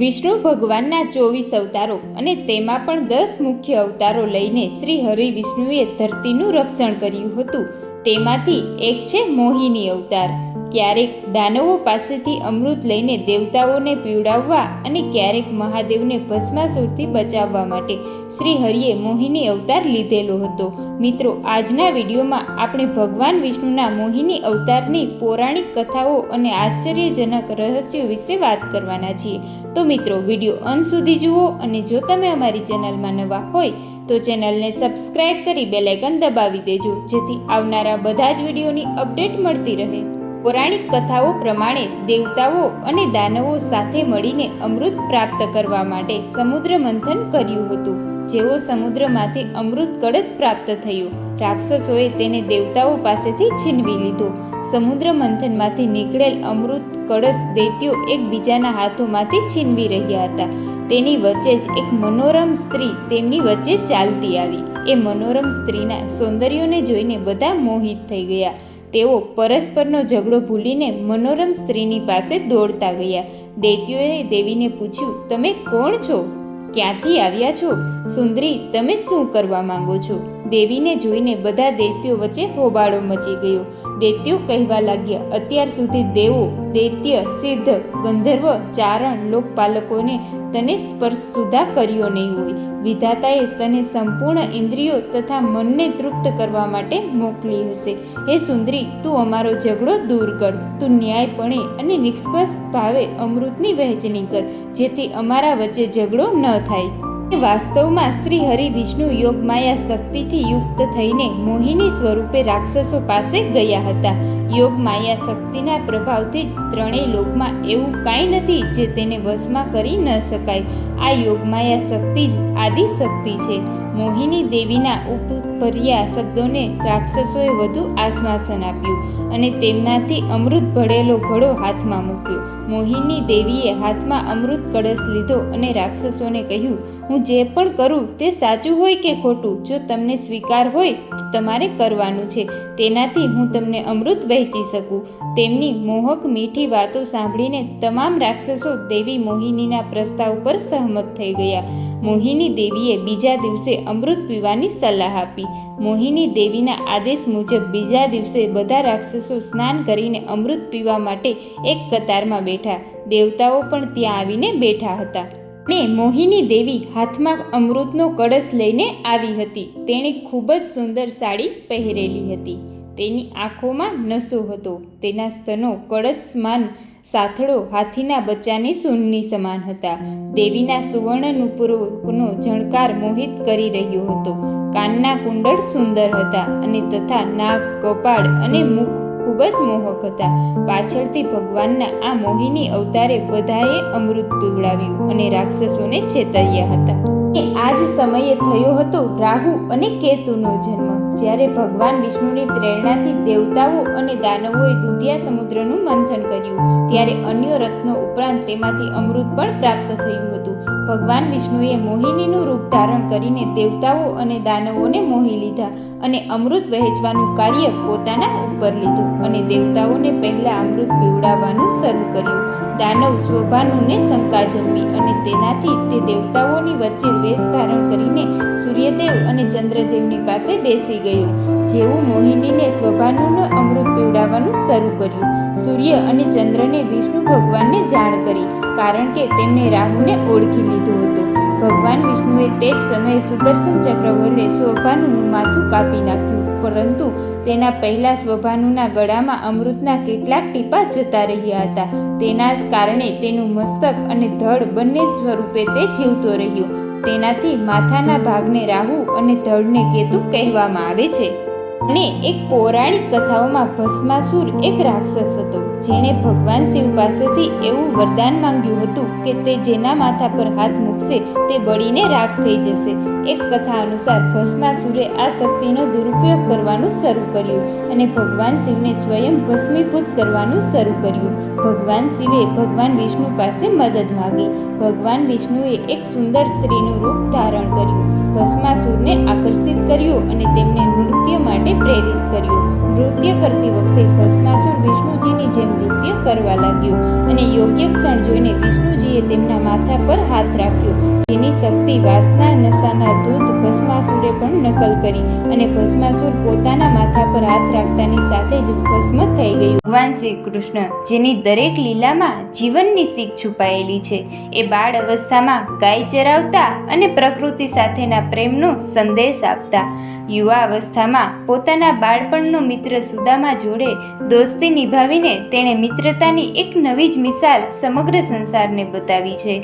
વિષ્ણુ ભગવાનના ચોવીસ અવતારો અને તેમાં પણ દસ મુખ્ય અવતારો લઈને શ્રી હરિ વિષ્ણુએ ધરતીનું રક્ષણ કર્યું હતું. તેમાંથી એક છે મોહિની અવતાર. ક્યારેક દાનવો પાસેથી અમૃત લઈને દેવતાઓને પીવડાવવા અને ક્યારેક મહાદેવને ભસ્માસુરથી બચાવવા માટે શ્રી હરિએ મોહિની અવતાર લીધેલો હતો. મિત્રો, આજના વિડીયોમાં આપણે ભગવાન વિષ્ણુના મોહિની અવતારની પૌરાણિક કથાઓ અને આશ્ચર્યજનક રહસ્યો વિશે વાત કરવાના છીએ. તો મિત્રો, વીડિયો અંત સુધી જુઓ અને જો તમે અમારી ચેનલમાં નવા હોય, તો ચેનલને સબસ્ક્રાઇબ કરી બેલાઇકન દબાવી દેજો, જેથી આવનારા બધા જ વિડીયોની અપડેટ મળતી રહે. પૌરાણિક કથાઓ પ્રમાણે દેવતાઓ અને દાનવો સાથે મળીને અમૃત પ્રાપ્ત કરવા માટે સમુદ્ર મંથન કર્યું હતું. જેવો સમુદ્રમાંથી અમૃત કળશ પ્રાપ્ત થયો. રાક્ષસોએ તેને દેવતાઓ પાસેથી છીનવી લીધો. સમુદ્ર મંથનમાંથી નીકળેલ અમૃત કળશ દૈત્યો એકબીજાના હાથોમાંથી છીનવી રહ્યા હતા. તેની વચ્ચે જ એક મનોરમ સ્ત્રી તેમની વચ્ચે ચાલતી આવી. એ મનોરમ સ્ત્રીના સૌંદર્યોને જોઈને બધા મોહિત થઈ ગયા. તેઓ પરસ્પરનો ઝઘડો ભૂલીને મનોરમ સ્ત્રીની પાસે દોડતા ગયા. દૈત્યોએ દેવીને પૂછ્યું, તમે કોણ છો? ક્યાંથી આવ્યા છો? સુંદરી, તમે શું કરવા માંગો છો? દેવીને જોઈને બધા દૈત્યો વચ્ચે હોબાળો મચી ગયો. દૈત્યો કહેવા લાગ્યા, અત્યાર સુધી દેવો, દૈત્ય સિદ્ધ ગંધર્વ, ચારણ, લોકપાલકોને તને સ્પર્શ સુધા કર્યો નહીં હોય. વિધાતાએ તને સંપૂર્ણ ઇન્દ્રિયો તથા મનને તૃપ્ત કરવા માટે મોકલી હશે. હે સુંદરી, તું અમારો ઝઘડો દૂર કર. તું ન્યાયપણે અને નિષ્પક્ષ ભાવે અમૃતની વહેંચણી કર, જેથી અમારા વચ્ચે ઝઘડો ન થાય. વાસ્તવમાં શ્રી હરિ વિષ્ણુ યોગમાયા શક્તિથી યુક્ત થઈને મોહિની સ્વરૂપે રાક્ષસો પાસે ગયા હતા. યોગમાયા શક્તિના પ્રભાવથી જ ત્રણેય લોકમાં એવું કાંઈ નથી જે તેને વશમાં કરી ન શકાય. આ યોગમાયા શક્તિ જ આદિ શક્તિ છે. મોહિની દેવીના ઉપભર્યા શબ્દોને રાક્ષસોએ વધુ આશ્વાસન આપ્યું અને તેમનાથી અમૃત ભળેલો ઘડો હાથમાં મૂક્યો. મોહિની દેવીએ હાથમાં અમૃત કળશ લીધો અને રાક્ષસોને કહ્યું, હું જે પણ કરું તે સાચું હોય કે ખોટું? જો તમને સ્વીકાર હોય તો તમારે કરવાનું છે. તેનાથી હું તમને અમૃત વહેંચી શકું. તેમની મોહક મીઠી વાતો સાંભળીને તમામ રાક્ષસો દેવી મોહિનીના પ્રસ્તાવ પર સહમત થઈ ગયા. મોહિની દેવીએ બીજા દિવસે અમૃત પીવાની સલાહ આપી. મોહિની દેવીના આદેશ મુજબ બીજા દિવસે બધા રાક્ષસો સ્નાન કરીને અમૃત પીવા માટે એક કતારમાં બેઠા. દેવતાઓ પણ ત્યાં આવીને બેઠા હતા. ને મોહિની દેવી હાથમાં અમૃતનો કળશ લઈને આવી હતી. તેણે ખૂબ જ સુંદર સાડી પહેરેલી હતી. તેની આંખોમાં નશો હતો. તેના સ્તનો કળશમાન સાથળો હાથીના બચ્ચાની સૂનની સમાન હતા. દેવીના સુવર્ણ નુપુરોનો ઝણકાર મોહિત કરી રહ્યો હતો. કાનના કુંડળ સુંદર હતા અને તથા નાક કપાળ અને મુખ ખૂબ જ મોહક હતા. પાછળથી ભગવાનના આ મોહિની અવતારે બધાએ અમૃત પીવડાવ્યું અને રાક્ષસોને છેતર્યા હતા. એ આ જ સમયે થયો હતો રાહુ અને કેતુનો જન્મ. જ્યારે ભગવાન વિષ્ણુની પ્રેરણાથી દેવતાઓ અને દાનવોએ દુધિયા સમુદ્રનું મંથન કર્યું, ત્યારે અન્ય રત્નો ઉપરાંત તેમાંથી અમૃત પણ પ્રાપ્ત થયું હતું. ભગવાન વિષ્ણુએ મોહિનીનું રૂપ ધારણ કરીને દેવતાઓ અને દાનવોને મોહી લીધા અને અમૃત વહેંચવાનું કાર્ય પોતાના ઉપર લીધું અને દેવતાઓને પહેલા અમૃત પીવડાવવાનું શરૂ કર્યું. દાનવ સ્વભાનુને શંકા જન્મી અને તેનાથી તે દેવતાઓની વચ્ચે વેશ ધારણ કરીને સૂર્યદેવ અને ચંદ્રદેવની પાસે બેસી ગયો. જેવું મોહિનીને સ્વભાનુનું અમૃત પીવડાવવાનું શરૂ કર્યું. સૂર્ય અને ચંદ્રને વિષ્ણુ ભગવાનને જાણ કરી, કારણ કે તેમણે રાહુને ઓળખી લીધો હતો. ભગવાન વિષ્ણુએ તે જ સમયે સુદર્શન ચક્ર વડે સ્વભાનુનું માથું કાપી નાખ્યું. પરંતુ તેના પહેલા સ્વભાનુના ગળામાં અમૃતના કેટલાક ટીપા જતા રહ્યા હતા. તેના કારણે તેનું મસ્તક અને ધડ બંને સ્વરૂપે તે જીવતો રહ્યો. તેનાથી માથાના ભાગને રાહુ અને ધડને કેતુ કહેવામાં આવે છે. અને એક પૌરાણિક કથાઓમાં ભસ્માસુર એક રાક્ષસ હતો, જેણે ભગવાન શિવ પાસેથી એવું વરદાન માંગ્યું હતું કે તે જેના માથા પર હાથ મૂકશે તે બળીને રાખ થઈ જશે. એક કથા અનુસાર ભસ્માસુરે આ શક્તિનો દુરુપયોગ કરવાનું શરૂ કર્યું અને ભગવાન શિવને સ્વયં ભસ્મીભૂત કરવાનું શરૂ કર્યું. ભગવાન શિવે ભગવાન વિષ્ણુ પાસે મદદ માગી. ભગવાન વિષ્ણુએ એક સુંદર સ્ત્રીનું રૂપ ધારણ કર્યું. ભસ્માસુરને આકર્ષિત કર્યો અને તેમને નૃત્ય માટે પ્રેરિત કર્યો. નૃત્ય કરતી વખતે ભસ્માસુર વિષ્ણુજીની જેમ નૃત્ય કરવા લાગ્યો અને યોગ્ય ક્ષણ જોઈને વિષ્ણુજીએ તેમના માથા પર હાથ રાખ્યો. જેની શક્તિ, વાસના, નશાના દૂધ ભસ્માસુરે પણ નકલ કરી અને ભસ્માસુર પોતાના માથા પર હાથ રાખતાની સાથે જ ભસ્મ થઈ ગયું. ભગવાન શ્રી કૃષ્ણ, જેની દરેક લીલામાં જીવનની શીખ છુપાયેલી છે, એ બાળ અવસ્થામાં ગાય ચરાવતા અને પ્રકૃતિ સાથેના પ્રેમનો સંદેશ આપતા. યુવા અવસ્થામાં પોતાના બાળપણનો મિત્ર સુદામા જોડે દોસ્તી નિભાવીને તેણે મિત્રતાની એક નવી જ મિસાલ સમગ્ર સંસારને બતાવી છે.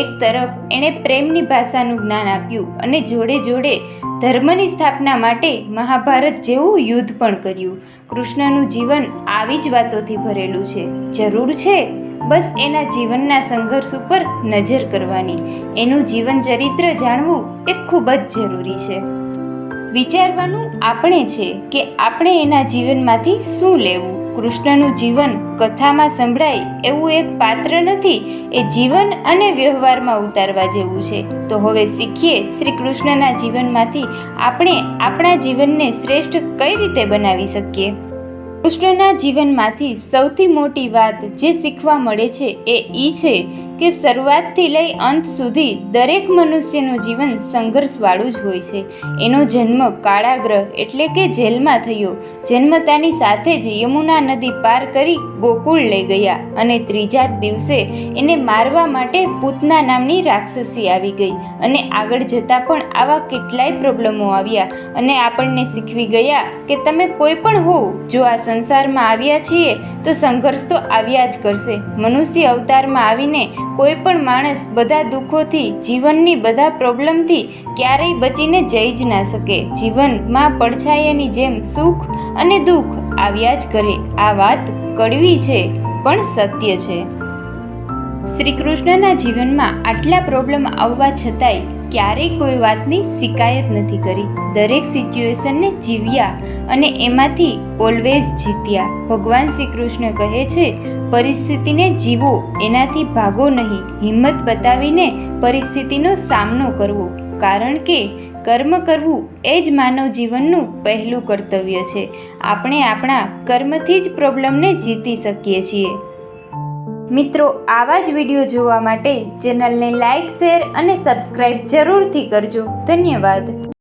એક તરફ એણે પ્રેમની ભાષાનું જ્ઞાન આપ્યું અને જોડે જોડે ધર્મની સ્થાપના માટે મહાભારત જેવું યુદ્ધ પણ કર્યું. કૃષ્ણનું જીવન આવી જ વાતોથી ભરેલું છે. જરૂર છે? બસ એના જીવનના સંઘર્ષ ઉપર નજર કરવાની. એનું જીવન ચરિત્ર જાણવું એ ખૂબ જ જરૂરી છે. વિચારવાનું આપણે છે કે આપણે એના જીવનમાંથી શું લેવું? કૃષ્ણનું જીવન કથામાં સંભળાય એવું એક પાત્ર નથી, એ જીવન અને વ્યવહારમાં ઉતારવા જેવું છે. તો હવે શીખીએ શ્રી કૃષ્ણના જીવનમાંથી આપણે આપણા જીવનને શ્રેષ્ઠ કઈ રીતે બનાવી શકીએ? કૃષ્ણના જીવનમાંથી સૌથી મોટી વાત જે શીખવા મળે છે એ ઈ છે કે શરૂઆતથી લઈ અંત સુધી દરેક મનુષ્યનું જીવન સંઘર્ષવાળું જ હોય છે. એનો જન્મ કાળાગ્રહ એટલે કે જેલમાં થયો. જન્મતાની સાથે જ યમુના નદી પાર કરી ગોકુળ લઈ ગયા અને ત્રીજા જ દિવસે એને મારવા માટે પૂતના નામની રાક્ષસી આવી ગઈ અને આગળ જતાં પણ આવા કેટલાય પ્રોબ્લેમો આવ્યા અને આપણને શીખવી ગયા કે તમે કોઈ પણ હોવ, જો આ સંસારમાં આવ્યા છીએ તો સંઘર્ષ તો આવ્યા જ કરશે. મનુષ્ય અવતારમાં આવીને કોઈ પણ માણસ બધા દુઃખોથી, જીવનની બધા પ્રોબ્લેમથી ક્યારેય બચીને જઈ જ ના શકે. જીવનમાં પડછાયાની જેમ સુખ અને દુઃખ આવ્યા જ કરે. આ વાત કડવી છે, પણ સત્ય છે. શ્રી કૃષ્ણના જીવનમાં આટલા પ્રોબ્લેમ આવવા છતાંય ક્યારેય કોઈ વાતની શિકાયત નથી કરી. દરેક સિચ્યુએશનને જીવ્યા અને એમાંથી ઓલવેઝ જીત્યા. ભગવાન શ્રી કૃષ્ણ કહે છે, પરિસ્થિતિને જીવો, એનાથી ભાગો નહીં. હિંમત બતાવીને પરિસ્થિતિનો સામનો કરવો. કારણ કે કર્મ કરવું એ જ માનવ જીવનનું પહેલું કર્તવ્ય છે. આપણે આપણા કર્મથી જ પ્રોબ્લેમને જીતી શકીએ છીએ. મિત્રો આવા જ વીડિયો જોવા માટે ચેનલને લાઇક શેર અને સબસ્ક્રાઇબ જરૂરથી કરજો. ધન્યવાદ.